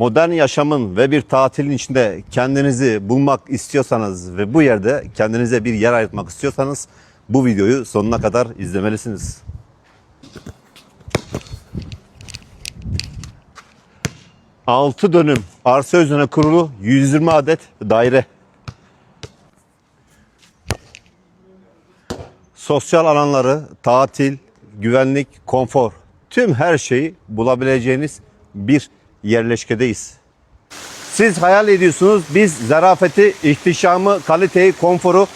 Modern yaşamın ve bir tatilin içinde kendinizi bulmak istiyorsanız ve bu yerde kendinize bir yer ayırtmak istiyorsanız bu videoyu sonuna kadar izlemelisiniz. Altı dönüm arsa üzerine kurulu 120 adet daire. Sosyal alanları, tatil, güvenlik, konfor, tüm her şeyi bulabileceğiniz bir yerleşkedeyiz. Siz hayal ediyorsunuz, biz zarafeti, ihtişamı, kaliteyi, konforu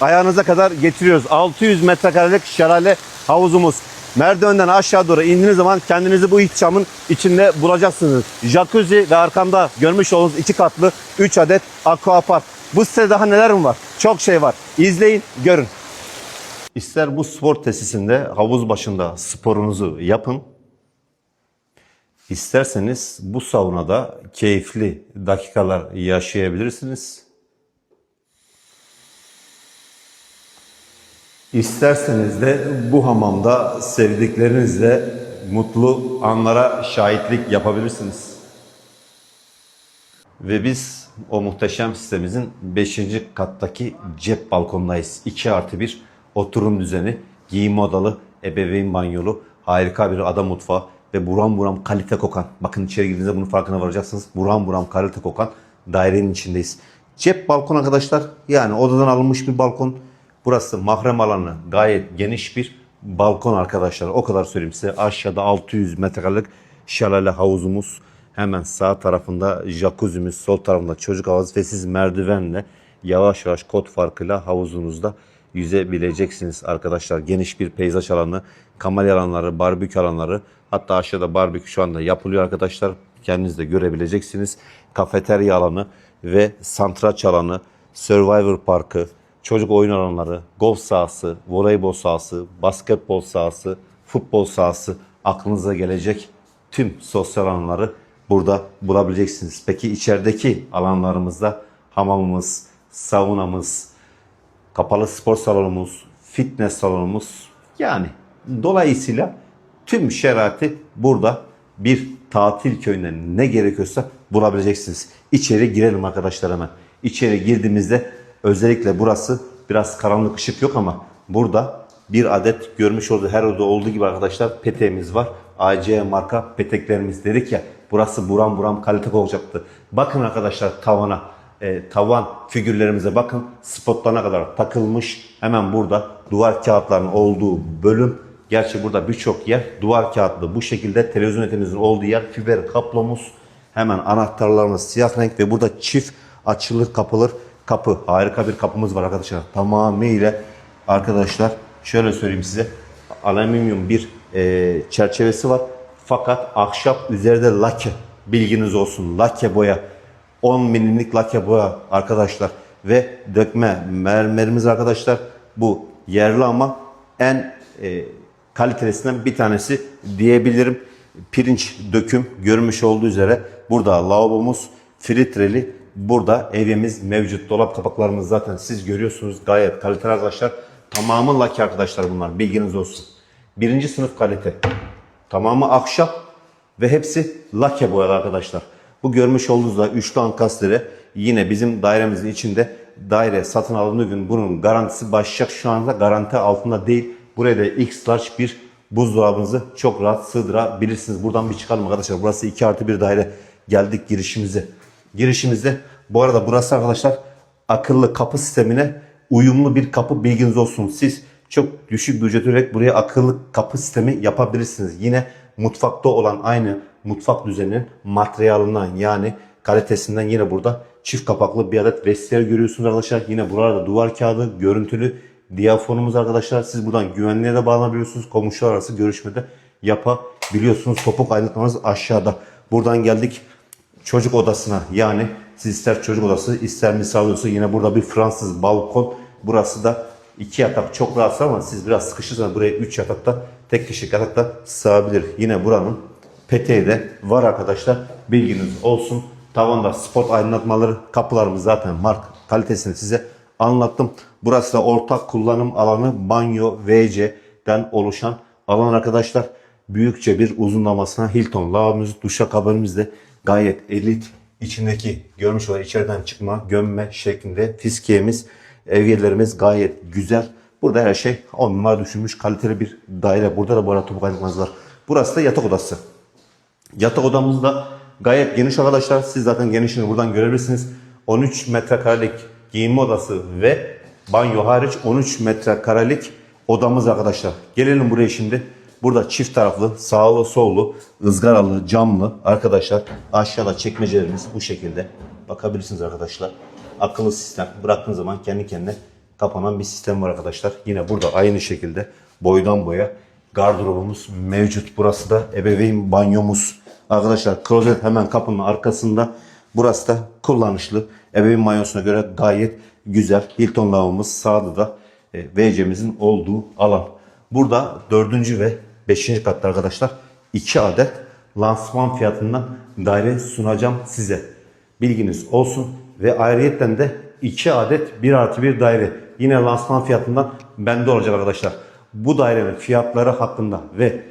ayağınıza kadar getiriyoruz. 600 metrekarelik şelale havuzumuz. Merdivenden aşağı doğru indiğiniz zaman kendinizi bu ihtişamın içinde bulacaksınız. Jacuzzi ve arkamda görmüş olduğunuz iki katlı 3 adet aquapark. Bu sitede daha neler mi var? Çok şey var. İzleyin, görün. İster bu spor tesisinde havuz başında sporunuzu yapın. İsterseniz bu saunada keyifli dakikalar yaşayabilirsiniz. İsterseniz de bu hamamda sevdiklerinizle mutlu anlara şahitlik yapabilirsiniz. Ve biz o muhteşem sitemizin 5. kattaki cep balkonundayız. 2 artı 1 oturum düzeni, giyinme odalı, ebeveyn banyolu, harika bir ada mutfağı ve buram buram kalite kokan. Bakın içeri girdiğinizde bunun farkına varacaksınız. Buram buram kalite kokan dairenin içindeyiz. Cep balkon arkadaşlar yani odadan alınmış bir balkon. Burası mahrem alanı gayet geniş bir balkon arkadaşlar. O kadar söyleyeyim size. Aşağıda 600 metrekarelik şelale havuzumuz. Hemen sağ tarafında jacuzzi'miz, sol tarafında çocuk havuzu ve siz merdivenle yavaş yavaş kod farkıyla havuzunuzda yüzebileceksiniz arkadaşlar. Geniş bir peyzaj alanı, kamelya alanları, barbekü alanları hatta aşağıda barbekü şu anda yapılıyor arkadaşlar. Kendiniz de görebileceksiniz. Kafeterya alanı ve santraç alanı, Survivor Parkı, çocuk oyun alanları, golf sahası, voleybol sahası, basketbol sahası, futbol sahası aklınıza gelecek tüm sosyal alanları burada bulabileceksiniz. Peki içerideki alanlarımızda hamamımız, saunamız, kapalı spor salonumuz, fitness salonumuz yani dolayısıyla tüm şeraiti burada bir tatil köyünde ne gerekiyorsa bulabileceksiniz. İçeri girelim arkadaşlar hemen. İçeri girdiğimizde özellikle burası biraz karanlık ışık yok ama burada bir adet görmüş olduğu her oda olduğu gibi arkadaşlar peteğimiz var. AC marka peteklerimiz dedik ya burası buram buram kalite olacaktı. Bakın arkadaşlar tavana e, tavan figürlerimize bakın. Spotlarına kadar takılmış. Hemen burada duvar kağıtlarının olduğu bölüm. Gerçi burada birçok yer duvar kağıtlı. Bu şekilde televizyon etimizin olduğu yer fiber kaplomuz. Hemen anahtarlarımız siyah renk ve burada çift açılır kapılır kapı. Harika bir kapımız var arkadaşlar. Tamamıyla arkadaşlar şöyle söyleyeyim size. Alüminyum bir e, çerçevesi var. Fakat ahşap üzerinde lake. Bilginiz olsun. Lake boya. 10 milimlik lake boya arkadaşlar. Ve dökme mermerimiz arkadaşlar. Bu yerli ama en e, kalitelisinden bir tanesi diyebilirim. Pirinç döküm görmüş olduğu üzere burada lavabomuz filtreli. Burada evimiz mevcut. Dolap kapaklarımız zaten siz görüyorsunuz. Gayet kaliteli arkadaşlar. Tamamı lake arkadaşlar bunlar. Bilginiz olsun. Birinci sınıf kalite. Tamamı ahşap ve hepsi lake boyalı arkadaşlar. Bu görmüş olduğunuz da üçlü ankastre yine bizim dairemizin içinde daire satın alındığı gün bunun garantisi başlayacak. Şu anda garanti altında değil. Buraya da X large bir buzdolabınızı çok rahat sığdırabilirsiniz. Buradan bir çıkalım arkadaşlar. Burası 2 artı bir daire. Geldik girişimize. Girişimizde bu arada burası arkadaşlar akıllı kapı sistemine uyumlu bir kapı bilginiz olsun. Siz çok düşük bir ücret buraya akıllı kapı sistemi yapabilirsiniz. Yine mutfakta olan aynı mutfak düzeninin materyalinden yani kalitesinden yine burada çift kapaklı bir adet vestiyer görüyorsunuz arkadaşlar. Yine buralarda duvar kağıdı, görüntülü diyafonumuz arkadaşlar. Siz buradan güvenliğe de bağlanabiliyorsunuz. Komşular arası görüşmede yapabiliyorsunuz. Topuk aydınlatmanız aşağıda. Buradan geldik çocuk odasına yani siz ister çocuk odası ister misafir odası yine burada bir Fransız balkon. Burası da iki yatak çok rahatsız ama siz biraz sıkışırsanız buraya üç yatakta tek kişilik yatakta sığabilir. Yine buranın peteği de var arkadaşlar. Bilginiz olsun. Tavanda spot aydınlatmaları kapılarımız zaten mark kalitesini size anlattım. Burası da ortak kullanım alanı banyo WC'den oluşan alan arkadaşlar. Büyükçe bir uzunlamasına Hilton lavabomuz, duşakabinimiz de gayet elit. İçindeki görmüş olduğunuz içeriden çıkma, gömme şeklinde fiskiyemiz, ev yerlerimiz gayet güzel. Burada her şey on numara düşünmüş kaliteli bir daire. Burada da bu arada topuk var. Burası da yatak odası. Yatak odamız da gayet geniş arkadaşlar. Siz zaten genişini buradan görebilirsiniz. 13 metrekarelik giyinme odası ve banyo hariç 13 metrekarelik odamız arkadaşlar. Gelelim buraya şimdi. Burada çift taraflı, sağlı, sollu, ızgaralı, camlı arkadaşlar. Aşağıda çekmecelerimiz bu şekilde. Bakabilirsiniz arkadaşlar. Akıllı sistem. Bıraktığınız zaman kendi kendine kapanan bir sistem var arkadaşlar. Yine burada aynı şekilde boydan boya gardırobumuz mevcut. Burası da ebeveyn banyomuz. Arkadaşlar klozet hemen kapının arkasında. Burası da kullanışlı. Ebeveyn banyosuna göre gayet güzel. Hilton lavabomuz sağda da e, WC'mizin olduğu alan. Burada dördüncü ve beşinci katta arkadaşlar iki adet lansman fiyatından daire sunacağım size. Bilginiz olsun ve ayrıyetten de 2 adet 1 artı 1 daire yine lansman fiyatından bende olacak arkadaşlar. Bu dairenin fiyatları hakkında ve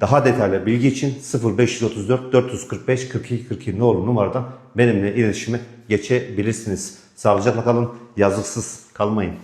daha detaylı bilgi için 0534 445 42 42 ne olur numaradan benimle iletişime geçebilirsiniz. Sağlıcakla kalın, yazıksız kalmayın.